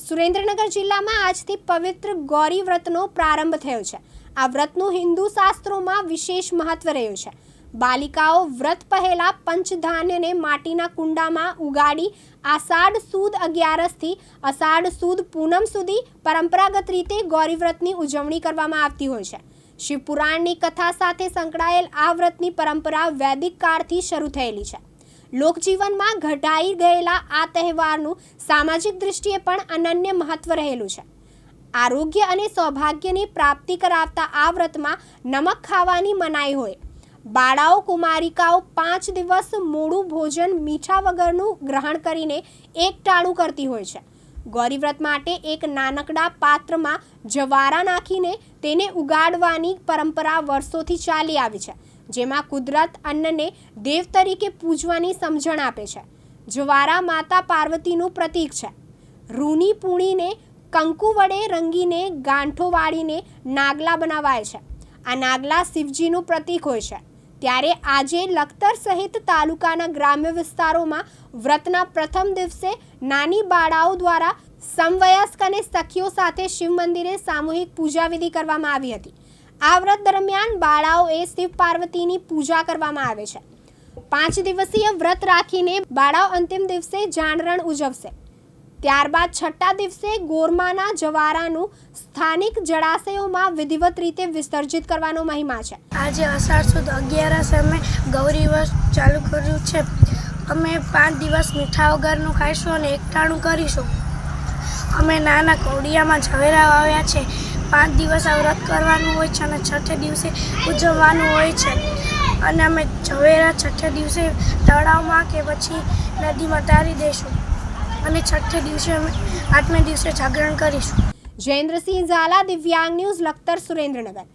સુરેન્દ્રનગર જિલ્લામાં આજથી પવિત્ર ગૌરી વ્રતનો પ્રારંભ થયો છે. આ વ્રતનું હિન્દુ શાસ્ત્રોમાં વિશેષ મહત્વ રહ્યું છે. બાલિકાઓ વ્રત પહેલા પંચધાન્યને માટીના કુંડામાં ઉગાડી આષાઢ સુદ અગિયારસથી અષાઢ સુદ પૂનમ સુધી પરંપરાગત રીતે ગૌરી વ્રતની ઉજવણી કરવામાં આવતી હોય છે. શિવપુરાણની કથા સાથે સંકળાયેલ આ વ્રતની પરંપરા વૈદિક કાળથી શરૂ થયેલી છે. લોકજીવનમાં ઘટાઈ ગયેલા આ તહેવારનું સામાજિક દૃષ્ટિએ પણ અનન્ય મહત્વ રહેલું છે. આરોગ્ય અને સૌભાગ્યની પ્રાપ્તિ કરાવતા આ વ્રતમાં નમક ખાવાની મનાઈ હોય. બાળાઓ, કુમારિકાઓ પાંચ દિવસ મોડું ભોજન મીઠા વગરનું ગ્રહણ કરીને એક ટાણું કરતી હોય છે. ગૌરી વ્રત માટે એક નાનકડા પાત્રમાં જવારા નાખીને તેને ઉગાડવાની પરંપરા વર્ષોથી ચાલી આવી છે. જેમાં કુદરત અન્નને દેવ તરીકે પૂજવાની સમજણ આપે છે. જ્વારા માતા પાર્વતીનું પ્રતીક છે. રૂની પૂણીને કંકુ વડે રંગીને ગાંઠો વાળીને નાગલા બનાવાય છે. આ નાગલા શિવજીનું પ્રતીક હોય છે. ત્યારે આજે લખતર સહિત તાલુકાના ગ્રામ્ય વિસ્તારોમાં વ્રતના પ્રથમ દિવસે નાની બાળાઓ દ્વારા સમવયસ્ક અને સખીઓ સાથે શિવ મંદિરે સામૂહિક પૂજા વિધિ કરવામાં આવી હતી. આ વ્રત દરમિયાન બાળાઓએ શિવ પાર્વતીની પૂજા કરવામાં આવે છે. પાંચ દિવસીય વ્રત રાખીને બાળાઓ અંતિમ દિવસે જાણરણ ઉજવશે. ત્યારબાદ છઠ્ઠા દિવસે ગોરમાના જવારાનું સ્થાનિક જળાશયોમાં વિધિવત રીતે વિસર્જિત કરવાનો મહિમા છે. આજે અષાઢ સુદ અગિયારસ અમે ગૌરી વર્ષ ચાલુ કર્યું છે. અમે પાંચ દિવસ મીઠા વગરનું ખાઈશું અને એકટાણું કરીશું. અમે નાના કોડિયામાં ઝવેરા વાવ્યા છે. પાંચ દિવસ આ વ્રત કરવાનું હોય છે અને છઠ્ઠે દિવસે ઉજવવાનું હોય છે. અને અમે ઝવેરા છઠ્ઠે દિવસે તળાવમાં કે પછી નદીમાં તારી દઈશું અને છઠ્ઠે દિવસે અમે આઠમે દિવસે જાગરણ કરીશું. જયેન્દ્રસિંહ ઝાલા, દિવ્યાંગ ન્યૂઝ, લખતર, સુરેન્દ્રનગર.